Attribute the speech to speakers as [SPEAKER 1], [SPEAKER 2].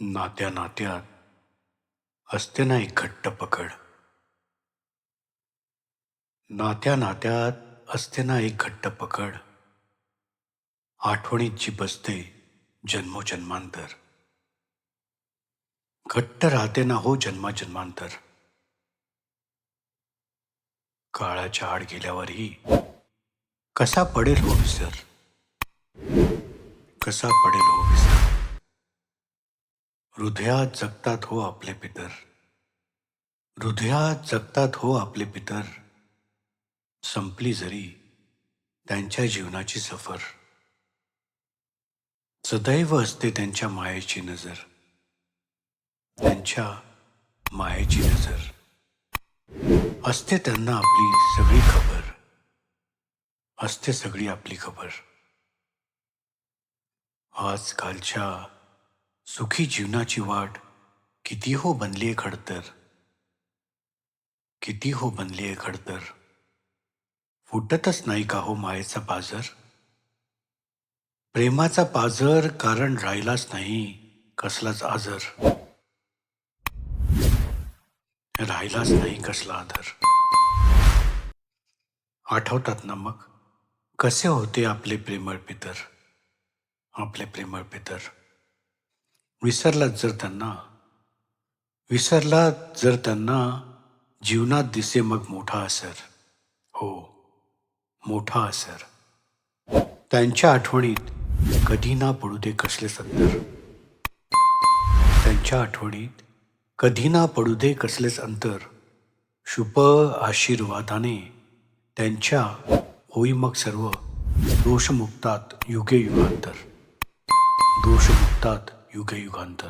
[SPEAKER 1] नात्या नात्यात असते ना एक घट्ट पकड. नात्या नात्यात असते ना एक घट्ट पकड. आठवणीत जी बसते जन्मोजन्मांतर. घट्ट राहते ना हो जन्माजन्मांतर. काळाच्या आड गेल्यावरही कसा पडेल हो विसर कसा पडेल हो विसर हृदयात जगतात हो आपले पितर. हृदयात जगतात हो आपले पितर. संपली जरी त्यांच्या जीवनाची सफर. सदैव असते त्यांच्या मायेची नजर. त्यांच्या मायेची नजर. असते त्यांना आपली सगळी खबर. असते सगळी आपली खबर. आजकालच्या सुखी जीवनाची वाट किती हो बनलीये खडतर? किती हो बनलीये खडतर? फुटतच नाही का हो मायेचा पाजर? प्रेमाचा पाजर कारण राहिलाच नाही कसलाच आजर? राहिलाच नाही कसला आदर? आठवतात ना मग? कसे होते आपले प्रेमळ पितर? आपले प्रेमळ पितर? विसरलात जर त्यांना. विसरलात जर त्यांना जीवनात दिसे मग मोठा असर. हो मोठा असर. त्यांच्या आठवणीत कधी ना पडू दे कसले अंतर त्यांच्या आठवणीत कधी ना पडू दे कसलेच अंतर. शुभ आशीर्वादाने त्यांच्या होई मग सर्व दोषमुक्तात युगे युगांतर. दोषमुक्तात युग युगांतर